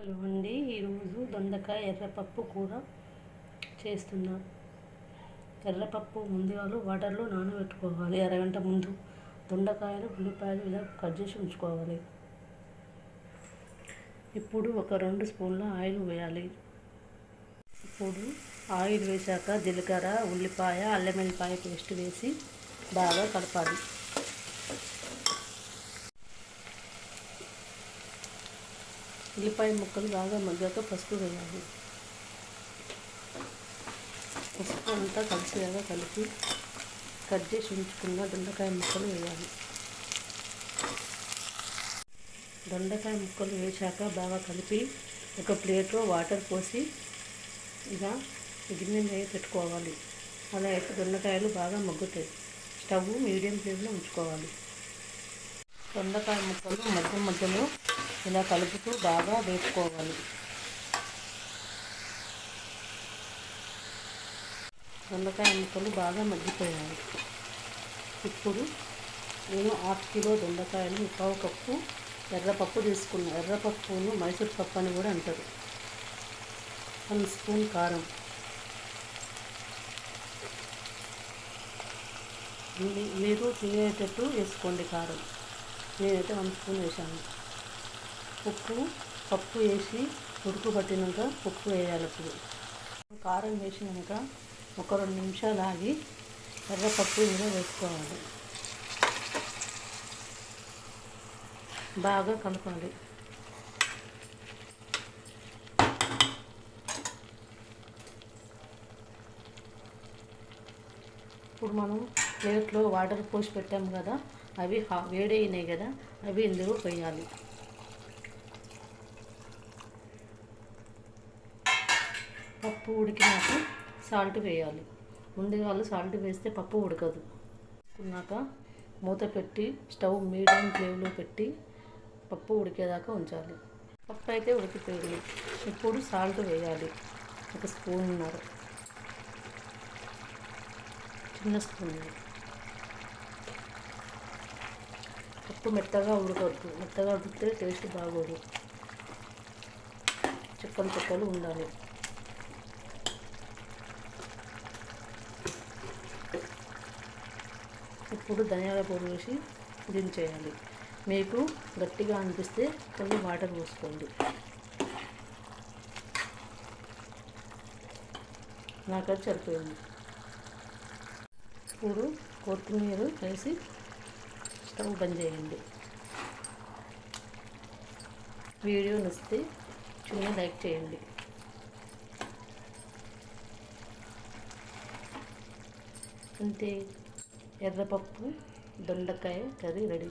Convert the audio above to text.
Hello అండి ఈరోజు దొండకాయ ఎర్రపప్పు కూర చేస్తున్నా. ఎర్రపప్పు ముందుగా వాటర్లో నానబెట్టుకోవాలి. అరగంట ముందు దొండకాయలు ఉల్లిపాయలు ఇలా కట్ చేసి ఉంచుకోవాలి. ఇప్పుడు ఒక రెండు స్పూన్ల ఆయిల్ వేయాలి. ఇప్పుడు ఆయిల్ వేశాక జీలకర్ర ఉల్లిపాయ అల్లం వెల్లిపాయ పేస్ట్ వేసి బాగా కలపాలి. ఉల్లిపాయ ముక్కలు బాగా మగ్గాక పసుపు వేయాలి. పసుపు అంతా కలిసేలాగా కలిపి కట్ చేసి ఉంచుకున్న దొండకాయ ముక్కలు వేయాలి. దొండకాయ ముక్కలు వేశాక బాగా కలిపి ఒక ప్లేట్లో వాటర్ పోసి ఇలా గిన్నె మీద పెట్టుకోవాలి. అలా అయితే దొండకాయలు బాగా మగ్గుతాయి. స్టవ్ మీడియం ఫ్లేమ్లో ఉంచుకోవాలి. దొండకాయ ముక్కలు మధ్య మధ్యలో ఇలా కలుపుతూ బాగా వేపుకోవాలి. దొండకాయ ముక్కలు బాగా మగ్గిపోయాయి. ఇప్పుడు నేను హాఫ్ కిలో దొండకాయలు పావు కప్పు ఎర్రపప్పు తీసుకున్నాను ఎర్రపప్పును మైసూర్ పప్పు అని కూడా అంటారు. వన్ స్పూన్ కారం. మీరు తినేటట్టు వేసుకోండి కారం. నేనైతే వన్ స్పూన్ వేసాను ఉప్పు పప్పు వేసి ఉడుకు పట్టినాక ఉప్పు వేయాలి ఇప్పుడు. కారం వేసినాక ఒక రెండు నిమిషాలు ఆగి ఎర్రపప్పు ఇందులో వేసుకోవాలి. బాగా కలపాలి. ఇప్పుడు మనం ప్లేట్లో వాటర్ పోసి పెట్టాము కదా అవి వేడైనాయి కదా అవి ఇందులో వేయాలి పప్పు ఉడికినాక సాల్ట్ వేయాలి. ముందుగా సాల్ట్ వేస్తే పప్పు ఉడకదు. ఉన్నాక మూత పెట్టి స్టవ్ మీడియం ఫ్లేమ్లో పెట్టి పప్పు ఉడికేదాకా ఉంచాలి. పప్పు అయితే ఉడికిపోయింది. ఇప్పుడు సాల్ట్ వేయాలి. ఒక స్పూన్ ఉన్నారు చిన్న స్పూన్. పప్పు మెత్తగా ఉడకద్దు. మెత్తగా ఉడికితే టేస్ట్ బాగోదు. చుక్కలు చుక్కలు ఉండాలి. ఇప్పుడు ధనియాల పొడి వేసి దించేయాలి మీకు గట్టిగా అనిపిస్తే కొన్ని వాటర్ పోసుకోండి. నాకు అది సరిపోయింది. ఇప్పుడు కొత్తిమీర వేసి స్టవ్ బంద్ చేయండి. వీడియో నచ్చితే చిన్న లైక్ చేయండి. అంతే ఎర్రపప్పు దొండకాయ కర్రీ రెడీ.